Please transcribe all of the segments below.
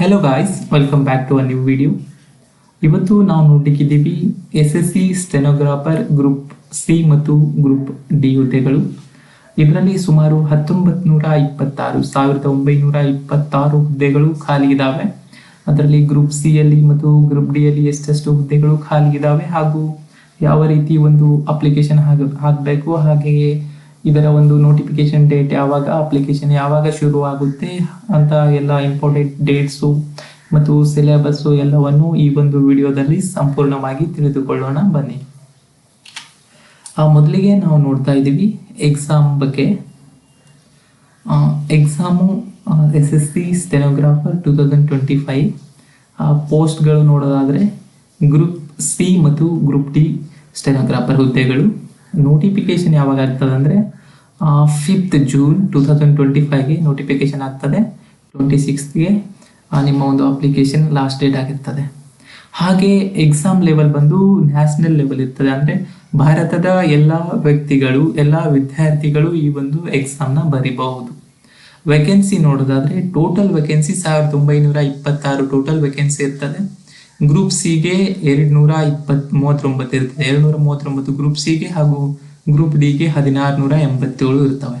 Hello guys welcome back to a new video ಇವತ್ತು ನಾವು ನೋಡ್ಲಿಕ್ಕಿದ್ದೀವಿ S S C stenographer group C ಮತ್ತು group D ಹುದ್ದೆಗಳು. ಇದರಲ್ಲಿ ಸುಮಾರು ಹತ್ತೊಂಬತ್ತು ನೂರ ಇಪ್ಪತ್ತಾರು ಸಾವಿರದ ಒಂಬೈನೂರ ಇಪ್ಪತ್ತಾರು ಹುದ್ದೆಗಳು ಖಾಲಿ ಇದ್ದಾವೆ ಅದರಲ್ಲಿ ಗ್ರೂಪ್ ಸಿ ಅಲ್ಲಿ ಮತ್ತು ಗ್ರೂಪ್ ಡಿ ಅಲ್ಲಿ ಎಷ್ಟೆಷ್ಟು ಹುದ್ದೆಗಳು ಖಾಲಿ ಇದ್ದಾವೆ ಹಾಗೂ ಯಾವ ರೀತಿ ಒಂದು ಅಪ್ಲಿಕೇಶನ್ ಹಾಕಬೇಕು, ಹಾಗೆಯೇ ಇದರ ಒಂದು ನೋಟಿಫಿಕೇಶನ್ ಡೇಟ್ ಯಾವಾಗ ಅಪ್ಲಿಕೇಶನ್ ಯಾವಾಗ ಶುರು ಆಗುತ್ತೆ ಅಂತ ಎಲ್ಲ ಇಂಪಾರ್ಟೆಂಟ್ ಡೇಟ್ಸು ಮತ್ತು ಸಿಲೆಬಸ್ಸು ಎಲ್ಲವನ್ನು ಈ ಒಂದು ವಿಡಿಯೋದಲ್ಲಿ ಸಂಪೂರ್ಣವಾಗಿ ತಿಳಿದುಕೊಳ್ಳೋಣ ಬನ್ನಿ. ಆ ಮೊದಲಿಗೆ ನಾವು ನೋಡ್ತಾ ಇದ್ದೀವಿ ಎಕ್ಸಾಮ್ ಬಗ್ಗೆ. Exam S S C stenographer two thousand twenty five ಪೋಸ್ಟ್ಗಳು ನೋಡೋದಾದರೆ ಗ್ರೂಪ್ ಸಿ ಮತ್ತು ಗ್ರೂಪ್ ಡಿ ಸ್ಟೆನೋಗ್ರಾಫರ್ ಹುದ್ದೆಗಳು. ನೋಟಿಫಿಕೇಶನ್ ಯಾವಾಗ ಆಗ್ತದೆ ಅಂದರೆ fifth June two thousand twenty ಫೈವ್ಗೆ notification ಆಗ್ತದೆ. ಟ್ವೆಂಟಿ ಸಿಕ್ಸ್ತ್ಗೆ ನಿಮ್ಮ ಒಂದು ಅಪ್ಲಿಕೇಶನ್ ಲಾಸ್ಟ್ ಡೇಟ್ ಆಗಿರ್ತದೆ. ಹಾಗೆ ಎಕ್ಸಾಮ್ ಲೆವೆಲ್ ಬಂದು ನ್ಯಾಷನಲ್ ಲೆವೆಲ್ ಇರ್ತದೆ ಅಂದರೆ, ಭಾರತದ ಎಲ್ಲ ವ್ಯಕ್ತಿಗಳು, ಎಲ್ಲ ವಿದ್ಯಾರ್ಥಿಗಳು ಈ ಒಂದು ಎಕ್ಸಾಮ್ನ ಬರಿಬಹುದು. ವೇಕೆನ್ಸಿ ನೋಡೋದಾದರೆ ಟೋಟಲ್ ವೆಕೆನ್ಸಿ ಸಾವಿರದ ಒಂಬೈನೂರ ಇಪ್ಪತ್ತಾರು ಟೋಟಲ್ ವೆಕೆನ್ಸಿ ಇರ್ತದೆ. ಗ್ರೂಪ್ ಸಿಗೆ ಎರಡು ನೂರ ಇಪ್ಪತ್ ಮೂವತ್ತೊಂಬತ್ತು ಇರ್ತದೆ. ಎರಡು ನೂರ ಮೂವತ್ತೊಂಬತ್ತು ಗ್ರೂಪ್ ಸಿ ಗೆ ಹಾಗೂ ಗ್ರೂಪ್ ಡಿ ಗೆ ಹದಿನಾರು ನೂರ ಎಂಬತ್ತೇಳು ಇರ್ತವೆ.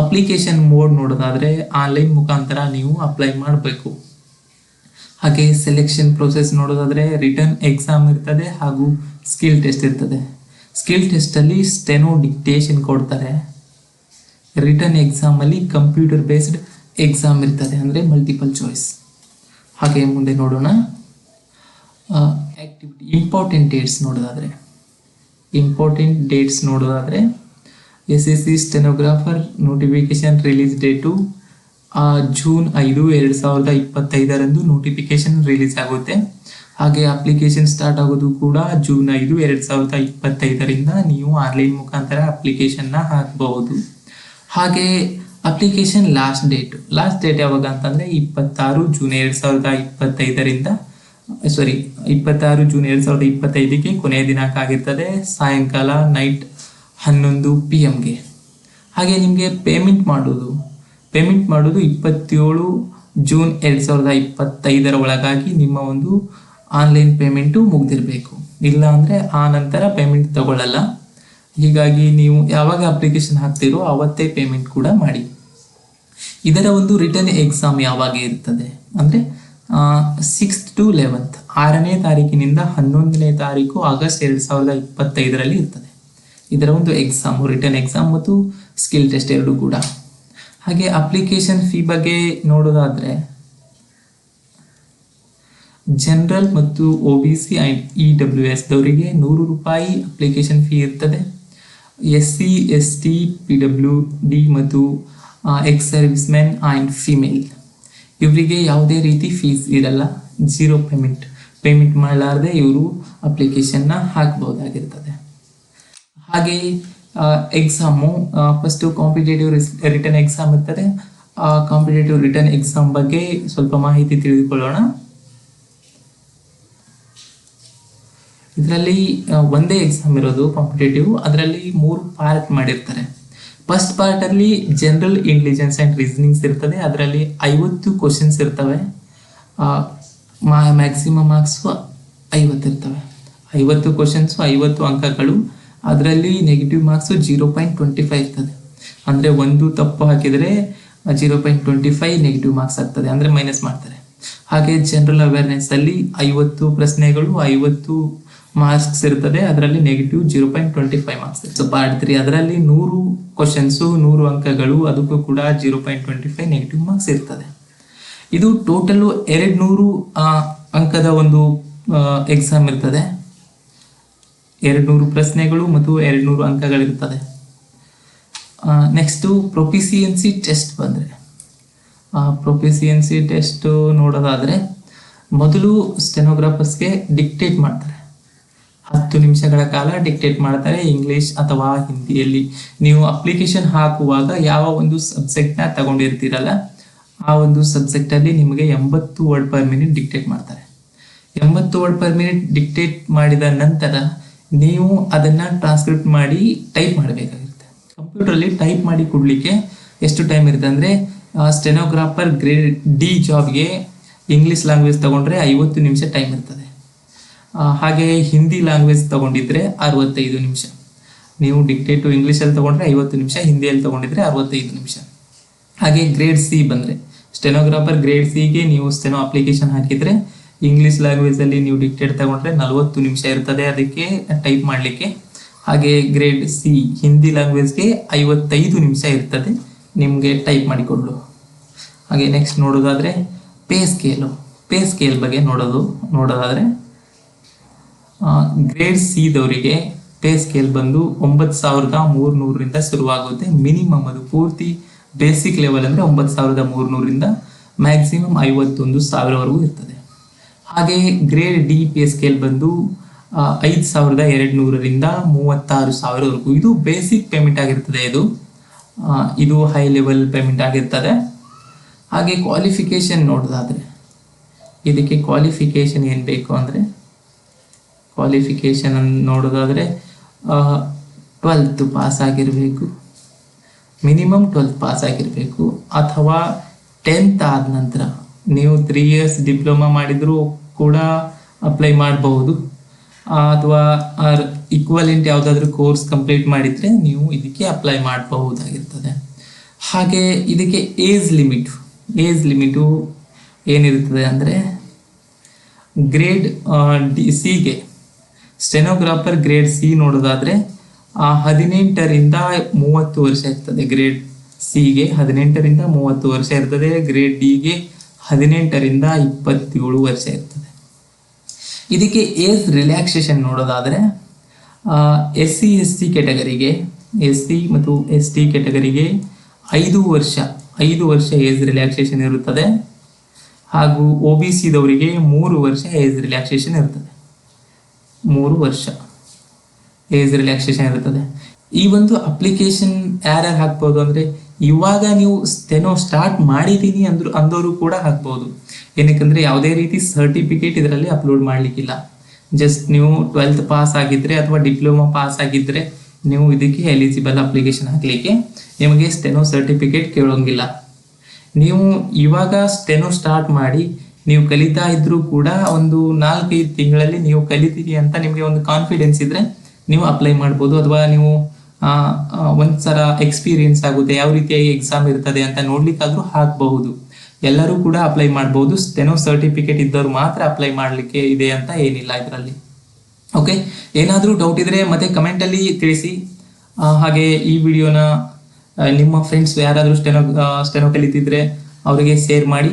ಅಪ್ಲಿಕೇಶನ್ ಮೋಡ್ ನೋಡೋದಾದ್ರೆ ಆನ್ಲೈನ್ ಮುಖಾಂತರ ನೀವು ಅಪ್ಲೈ ಮಾಡಬೇಕು. ಹಾಗೆ ಸೆಲೆಕ್ಷನ್ ಪ್ರೊಸೆಸ್ ನೋಡೋದಾದ್ರೆ ರಿಟರ್ನ್ ಎಕ್ಸಾಮ್ ಇರ್ತದೆ ಹಾಗೂ ಸ್ಕಿಲ್ ಟೆಸ್ಟ್ ಇರ್ತದೆ. ಸ್ಕಿಲ್ ಟೆಸ್ಟಲ್ಲಿ ಸ್ಟೆನೋ ಡಿಕ್ಟೇಷನ್ ಕೊಡ್ತಾರೆ. ರಿಟರ್ನ್ ಎಕ್ಸಾಮಲ್ಲಿ ಕಂಪ್ಯೂಟರ್ ಬೇಸ್ಡ್ ಎಕ್ಸಾಮ್ ಇರ್ತದೆ ಅಂದರೆ ಮಲ್ಟಿಪಲ್ ಚಾಯ್ಸ್ ಹಾಗೆ ಮುಂದೆ ನೋಡೋಣ. ಆ್ಯಕ್ಟಿವಿಟಿ ಇಂಪಾರ್ಟೆಂಟ್ ಡೇಟ್ಸ್ ನೋಡೋದಾದರೆ. ಇಂಪಾರ್ಟೆಂಟ್ ಡೇಟ್ಸ್ ನೋಡೋದಾದರೆ S S C stenographer notification release date June ಐದು, ಎರಡು ಸಾವಿರದ ಇಪ್ಪತ್ತೈದರಂದು ನೋಟಿಫಿಕೇಶನ್ ರಿಲೀಸ್ ಆಗುತ್ತೆ. ಹಾಗೆ ಅಪ್ಲಿಕೇಶನ್ ಸ್ಟಾರ್ಟ್ ಆಗೋದು ಕೂಡ ಜೂನ್ ಐದು, ಎರಡು ಸಾವಿರದ ಇಪ್ಪತ್ತೈದರಿಂದ ನೀವು ಆನ್ಲೈನ್ ಮುಖಾಂತರ ಅಪ್ಲಿಕೇಶನ್ನ ಹಾಕಬಹುದು. ಹಾಗೆ application last date last date ಯಾವಾಗ ಅಂತಂದರೆ ಇಪ್ಪತ್ತಾರು ಜೂನ್ ಎರಡು ಸಾವಿರದ ಇಪ್ಪತ್ತೈದರಿಂದ ಸಾರಿ ಇಪ್ಪತ್ತಾರು ಜೂನ್ ಎರಡು ಸಾವಿರದ ಇಪ್ಪತ್ತೈದಕ್ಕೆ ಕೊನೆಯ ದಿನಾಂಕ ಆಗಿರ್ತದೆ, ಸಾಯಂಕಾಲ ನೈಟ್ ಹನ್ನೊಂದು ಪಿ ಎಮ್ಗೆ ಹಾಗೆ ನಿಮಗೆ ಪೇಮೆಂಟ್ ಮಾಡೋದು ಪೇಮೆಂಟ್ ಮಾಡೋದು ಇಪ್ಪತ್ತೇಳು ಜೂನ್ ಎರಡು ಸಾವಿರದ ಇಪ್ಪತ್ತೈದರ ಒಳಗಾಗಿ ನಿಮ್ಮ ಒಂದು ಆನ್ಲೈನ್ ಪೇಮೆಂಟು ಮುಗ್ದಿರಬೇಕು. ಇಲ್ಲ ಅಂದರೆ ಆ ನಂತರ ಪೇಮೆಂಟ್ ತಗೊಳ್ಳಲ್ಲ. ಹೀಗಾಗಿ ನೀವು ಯಾವಾಗ ಅಪ್ಲಿಕೇಶನ್ ಹಾಕ್ತೀರೋ ಅವತ್ತೇ ಪೇಮೆಂಟ್ ಕೂಡ ಮಾಡಿ. ಇದರ ಒಂದು ರಿಟರ್ನ್ ಎಕ್ಸಾಮ್ ಯಾವಾಗ ಇರ್ತದೆ? ಅಂದರೆ ಸಿಕ್ಸ್ತ್ ಟು ಲೆವೆಂತ್ ಆರನೇ ತಾರೀಕಿನಿಂದ ಹನ್ನೊಂದನೇ ತಾರೀಕು ಆಗಸ್ಟ್ ಎರಡು ಸಾವಿರದ ಇಪ್ಪತ್ತೈದರಲ್ಲಿ ಇರ್ತದೆ. ಇದರ ಒಂದು ಎಕ್ಸಾಮ್ ರಿಟರ್ನ್ ಎಕ್ಸಾಮ್ ಮತ್ತು ಸ್ಕಿಲ್ ಟೆಸ್ಟ್ ಎರಡು ಕೂಡ. ಹಾಗೆ ಅಪ್ಲಿಕೇಶನ್ ಫೀ ಬಗ್ಗೆ ನೋಡೋದಾದರೆ ಜನರಲ್ ಮತ್ತು O B C and E W S ದವರಿಗೆ ನೂರು ರೂಪಾಯಿ ಅಪ್ಲಿಕೇಶನ್ ಫೀ ಇರ್ತದೆ. S C S T P W D ಮತ್ತು ex servicemen and female ಇವರಿಗೆ ಯಾವುದೇ ರೀತಿ ಫೀಸ್ ಇರಲ್ಲ ಜೀರೋ ಪೇಮೆಂಟ್ ಪೇಮೆಂಟ್ ಮಾಡಲಾರ್ದೆ ಇವರು ಅಪ್ಲಿಕೇಶನ್ನ ಹಾಕ್ಬೋದಾಗಿರ್ತದೆ ಹಾಗೆ exam first competitive written exam ಇರ್ತದೆ. ಆ ಕಾಂಪಿಟೇಟಿವ್ ರಿಟರ್ನ್ ಎಕ್ಸಾಮ್ ಬಗ್ಗೆ ಸ್ವಲ್ಪ ಮಾಹಿತಿ ತಿಳಿದುಕೊಳ್ಳೋಣ. ಇದರಲ್ಲಿ ಒಂದೇ ಎಕ್ಸಾಮ್ ಇರೋದು ಕಾಂಪಿಟೇಟಿವ್ ಅದರಲ್ಲಿ ಮೂರು ಪಾರ್ಟ್ ಮಾಡಿರ್ತಾರೆ. ಫಸ್ಟ್ ಪಾರ್ಟಲ್ಲಿ ಜನರಲ್ ಇಂಟೆಲಿಜೆನ್ಸ್ ಅಂಡ್ ರೀಸನಿಂಗ್ಸ್ ಇರ್ತದೆ. ಅದರಲ್ಲಿ ಐವತ್ತು ಕ್ವಶನ್ಸ್ ಇರ್ತವೆ. ಮ್ಯಾಕ್ಸಿಮಮ್ ಮಾರ್ಕ್ಸು ಐವತ್ತು ಇರ್ತವೆ. ಐವತ್ತು ಕ್ವಶನ್ಸು ಐವತ್ತು ಅಂಕಗಳು. ಅದರಲ್ಲಿ negative marks zero point twenty five ಇರ್ತದೆ. ಅಂದರೆ ಒಂದು ತಪ್ಪು ಹಾಕಿದರೆ zero point twenty five negative marks ಆಗ್ತದೆ. ಅಂದರೆ ಮೈನಸ್ ಮಾಡ್ತಾರೆ. ಹಾಗೆ ಜನರಲ್ ಅವೇರ್ನೆಸ್ ಅಲ್ಲಿ ಐವತ್ತು ಪ್ರಶ್ನೆಗಳು, ಐವತ್ತು ಮಾರ್ಕ್ಸ್ ಇರ್ತದೆ, ಅದರಲ್ಲಿ negative zero point twenty five marks so part three ಅದರಲ್ಲಿ ನೂರು ಕ್ವಶನ್ಸು ನೂರು ಅಂಕಗಳು, ಅದಕ್ಕೂ ಕೂಡ zero point twenty five negative marks ಇರ್ತದೆ. ಇದು ಟೋಟಲು ಎರಡು ನೂರು ಅಂಕದ ಒಂದು ಎಕ್ಸಾಮ್ ಇರ್ತದೆ. ಎರಡು ನೂರು ಪ್ರಶ್ನೆಗಳು ಮತ್ತು ಎರಡು ನೂರು ಅಂಕಗಳಿರ್ತದೆ ನೆಕ್ಸ್ಟು ಪ್ರೊಫಿಸಿಯನ್ಸಿ ಟೆಸ್ಟ್ ಬಂದರೆ. ಪ್ರೊಫಿಸಿಯನ್ಸಿ ಟೆಸ್ಟ್ ನೋಡೋದಾದರೆ, ಮೊದಲು ಸ್ಟೆನೋಗ್ರಾಫರ್ಸ್ಗೆ ಡಿಕ್ಟೇಟ್ ಮಾಡ್ತಾರೆ. ಹತ್ತು ನಿಮಿಷಗಳ ಕಾಲ ಡಿಕ್ಟೇಟ್ ಮಾಡ್ತಾರೆ ಇಂಗ್ಲಿಷ್ ಅಥವಾ ಹಿಂದಿಯಲ್ಲಿ. ನೀವು ಅಪ್ಲಿಕೇಶನ್ ಹಾಕುವಾಗ ಯಾವ ಒಂದು ಸಬ್ಜೆಕ್ಟ್ನ ತಗೊಂಡಿರ್ತೀರಲ್ಲ, ಆ ಒಂದು ಸಬ್ಜೆಕ್ಟಲ್ಲಿ ನಿಮಗೆ ಎಂಬತ್ತು ವರ್ಡ್ ಪರ್ ಮಿನಿಟ್ ಡಿಕ್ಟೇಟ್ ಮಾಡ್ತಾರೆ. ಎಂಬತ್ತು ವರ್ಡ್ ಪರ್ ಮಿನಿಟ್ ಡಿಕ್ಟೇಟ್ ಮಾಡಿದ ನಂತರ ನೀವು ಅದನ್ನ ಟ್ರಾನ್ಸ್ಕ್ರಿಪ್ಟ್ ಮಾಡಿ ಟೈಪ್ ಮಾಡಬೇಕಾಗಿರುತ್ತೆ. ಕಂಪ್ಯೂಟರಲ್ಲಿ ಟೈಪ್ ಮಾಡಿ ಕೊಡಲಿಕ್ಕೆ ಎಷ್ಟು ಟೈಮ್ ಇರುತ್ತೆ ಅಂದರೆ ಸ್ಟೆನೋಗ್ರಾಫರ್ ಗ್ರೇಡ್ ಡಿ ಜಾಬ್ಗೆ ಇಂಗ್ಲೀಷ್ ಲ್ಯಾಂಗ್ವೇಜ್ ತಗೊಂಡ್ರೆ ಐವತ್ತು ನಿಮಿಷ ಟೈಮ್ ಇರ್ತದೆ. ಹಾಗೆ ಹಿಂದಿ ಲ್ಯಾಂಗ್ವೇಜ್ ತಗೊಂಡಿದ್ರೆ ಅರವತ್ತೈದು ನಿಮಿಷ. ನೀವು ಡಿಕ್ಟೇಟು ಇಂಗ್ಲೀಷಲ್ಲಿ ತಗೊಂಡ್ರೆ ಐವತ್ತು ನಿಮಿಷ ಹಿಂದಿಯಲ್ಲಿ ತಗೊಂಡಿದ್ರೆ ಅರವತ್ತೈದು ನಿಮಿಷ. ಹಾಗೆ ಗ್ರೇಡ್ ಸಿ ಬಂದರೆ. ಸ್ಟೆನೋಗ್ರಾಫರ್ ಗ್ರೇಡ್ ಸಿಗೆ ನೀವು ಸ್ಟೆನೋ ಅಪ್ಲಿಕೇಶನ್ ಹಾಕಿದರೆ ಇಂಗ್ಲೀಷ್ ಲ್ಯಾಂಗ್ವೇಜಲ್ಲಿ ನೀವು ಡಿಕ್ಟೇಟ್ ತಗೊಂಡ್ರೆ ನಲವತ್ತು ನಿಮಿಷ ಇರ್ತದೆ ಅದಕ್ಕೆ ಟೈಪ್ ಮಾಡಲಿಕ್ಕೆ. ಹಾಗೆ ಗ್ರೇಡ್ ಸಿ ಹಿಂದಿ ಲ್ಯಾಂಗ್ವೇಜ್ಗೆ ಐವತ್ತೈದು ನಿಮಿಷ ಇರ್ತದೆ, ನಿಮಗೆ ಟೈಪ್ ಮಾಡಿಕೊಡಲು ಹಾಗೆ ನೆಕ್ಸ್ಟ್ ನೋಡೋದಾದರೆ ಪೇ ಸ್ಕೇಲು ಪೇ ಸ್ಕೇಲ್ ಬಗ್ಗೆ ನೋಡೋದು, ನೋಡೋದಾದರೆ ಗ್ರೇಡ್ ಸಿದವರಿಗೆ ಪೇ ಸ್ಕೇಲ್ ಬಂದು ಒಂಬತ್ತು ಸಾವಿರದ ಮೂರ್ನೂರರಿಂದ ಶುರುವಾಗುತ್ತೆ. ಮಿನಿಮಮ್ ಅದು ಪೂರ್ತಿ ಬೇಸಿಕ್ ಲೆವೆಲ್ ಅಂದರೆ ಒಂಬತ್ತು ಸಾವಿರದ ಮೂರ್ನೂರಿಂದ ಮ್ಯಾಕ್ಸಿಮಮ್ ಐವತ್ತೊಂದು ಸಾವಿರವರೆಗೂ ಇರ್ತದೆ. ಹಾಗೆ ಗ್ರೇಡ್ ಡಿ ಪೇ ಸ್ಕೇಲ್ ಬಂದು ಐದು ಸಾವಿರದ ಎರಡು ನೂರರಿಂದ ಮೂವತ್ತಾರು ಸಾವಿರವರೆಗೂ. ಇದು ಬೇಸಿಕ್ ಪೇಮೆಂಟ್ ಆಗಿರ್ತದೆ ಇದು. ಇದು ಹೈ ಲೆವೆಲ್ ಪೇಮೆಂಟ್ ಆಗಿರ್ತದೆ. ಹಾಗೆ ಕ್ವಾಲಿಫಿಕೇಶನ್ ನೋಡೋದಾದರೆ, ಇದಕ್ಕೆ ಕ್ವಾಲಿಫಿಕೇಶನ್ ಏನು ಬೇಕು ಅಂದರೆ ಕ್ವಾಲಿಫಿಕೇಶನ್ ಅನ್ನು ನೋಡೋದಾದರೆ ಟ್ವೆಲ್ತ್ ಪಾಸ್ ಆಗಿರಬೇಕು. ಮಿನಿಮಮ್ ಟ್ವೆಲ್ತ್ ಪಾಸ್ ಆಗಿರಬೇಕು. ಅಥವಾ ಟೆಂತ್ ಆದ ನಂತರ ನೀವು ತ್ರೀ ಇಯರ್ಸ್ ಡಿಪ್ಲೊಮಾ ಮಾಡಿದರೂ ಕೂಡ ಅಪ್ಲೈ ಮಾಡಬಹುದು. ಅಥವಾ ಈಕ್ವಲೆಂಟ್ ಯಾವುದಾದ್ರೂ ಕೋರ್ಸ್ ಕಂಪ್ಲೀಟ್ ಮಾಡಿದರೆ ನೀವು ಇದಕ್ಕೆ ಅಪ್ಲೈ ಮಾಡಬಹುದಾಗಿರ್ತದೆ. ಹಾಗೆ ಇದಕ್ಕೆ ಏಜ್ ಲಿಮಿಟ್ ಏಜ್ ಲಿಮಿಟು ಏನಿರುತ್ತದೆ ಅಂದರೆ ಗ್ರೇಡ್ ಡಿ ಸಿಗೆ ಸ್ಟೆನೋಗ್ರಾಫರ್ ಗ್ರೇಡ್ ಸಿ ನೋಡೋದಾದ್ರೆ ಹದಿನೆಂಟರಿಂದ ಮೂವತ್ತು ವರ್ಷ ಇರ್ತದೆ ಗ್ರೇಡ್ ಸಿಗೆ ಹದಿನೆಂಟರಿಂದ ಮೂವತ್ತು ವರ್ಷ ಇರ್ತದೆ ಗ್ರೇಡ್ ಡಿಗೆ ಹದಿನೆಂಟರಿಂದ ಇಪ್ಪತ್ತೇಳು ವರ್ಷ ಇರ್ತದೆ. ಇದಕ್ಕೆ ಏಜ್ ರಿಲ್ಯಾಕ್ಸೇಷನ್ ನೋಡೋದಾದರೆ ಎಸ್ ಸಿ ಎಸ್ ಟಿ ಕೆಟಗರಿಗೆ ಎಸ್ ಸಿ ಮತ್ತು ಎಸ್ ಟಿ ಕೆಟಗರಿಗೆ ಐದು ವರ್ಷ ಐದು ವರ್ಷ ಏಜ್ ರಿಲ್ಯಾಕ್ಸೇಷನ್ ಇರುತ್ತದೆ. ಹಾಗೂ ಒ ಬಿ ಸಿದವರಿಗೆ ಮೂರು ವರ್ಷ ಏಜ್ ರಿಲ್ಯಾಕ್ಸೇಷನ್ ಇರ್ತದೆ. ಮೂರು ವರ್ಷ. ಏಜ್ ರಿಲ್ಯಾಕ್ಸೇಷನ್ ಇರುತ್ತದೆ? ಈ ಒಂದು ಅಪ್ಲಿಕೇಶನ್ ಯಾರ್ಯಾರು ಹಾಕ್ಬೋದು ಅಂದರೆ, ಇವಾಗ ನೀವು ಸ್ಟೆನೋ ಸ್ಟಾರ್ಟ್ ಮಾಡಿದ್ದೀನಿ ಅಂದ್ರು ಅಂದವರು ಕೂಡ ಹಾಕ್ಬೋದು. ಏನಕ್ಕಂದ್ರೆ, ಯಾವುದೇ ರೀತಿ ಸರ್ಟಿಫಿಕೇಟ್ ಇದರಲ್ಲಿ ಅಪ್ಲೋಡ್ ಮಾಡಲಿಕ್ಕಿಲ್ಲ. ಜಸ್ಟ್ ನೀವು ಟ್ವೆಲ್ತ್ ಪಾಸ್ ಆಗಿದ್ರೆ ಅಥವಾ ಡಿಪ್ಲೊಮಾ ಪಾಸ್ ಆಗಿದ್ರೆ, ನೀವು ಇದಕ್ಕೆ ಎಲಿಜಿಬಲ್ ಅಪ್ಲಿಕೇಶನ್ ಹಾಕಲಿಕ್ಕೆ ನಿಮಗೆ ಸ್ಟೆನೋ ಸರ್ಟಿಫಿಕೇಟ್ ಕೇಳೋಂಗಿಲ್ಲ. ನೀವು ಇವಾಗ ಸ್ಟೆನೋ ಸ್ಟಾರ್ಟ್ ಮಾಡಿ ನೀವು ಕಲಿತಾ ಇದ್ರೂ ಕೂಡ ಒಂದು ನಾಲ್ಕೈದು ತಿಂಗಳಲ್ಲಿ ನೀವು ಕಲಿತೀರಿ ಅಂತ ನಿಮಗೆ ಒಂದು ಕಾನ್ಫಿಡೆನ್ಸ್ ಇದ್ರೆ ನೀವು ಅಪ್ಲೈ ಮಾಡ್ಬೋದು. ಅಥವಾ ನೀವು ಒಂದ್ಸಲ ಎಕ್ಸ್ಪೀರಿಯನ್ಸ್ ಆಗುತ್ತೆ. ಯಾವ ರೀತಿಯಾಗಿ ಎಕ್ಸಾಮ್ ಇರ್ತದೆ ಅಂತ ನೋಡ್ಲಿಕ್ಕಾದ್ರೂ ಹಾಕಬಹುದು. ಎಲ್ಲರೂ ಕೂಡ ಅಪ್ಲೈ ಮಾಡಬಹುದು ಸ್ಟೆನೋ ಸರ್ಟಿಫಿಕೇಟ್ ಇದ್ದವರು ಮಾತ್ರ ಅಪ್ಲೈ ಮಾಡಲಿಕ್ಕೆ ಇದೆ ಅಂತ ಏನಿಲ್ಲ ಇದರಲ್ಲಿ. ಓಕೆ ಏನಾದರೂ ಡೌಟ್ ಇದ್ರೆ ಮತ್ತೆ ಕಮೆಂಟಲ್ಲಿ ತಿಳಿಸಿ. ಹಾಗೆ ಈ ವಿಡಿಯೋನ ನಿಮ್ಮ ಫ್ರೆಂಡ್ಸ್ ಯಾರಾದರೂ ಸ್ಟೆನೋ ಸ್ಟೆನೋ ಕಲಿತಿದ್ರೆ ಅವರಿಗೆ ಶೇರ್ ಮಾಡಿ.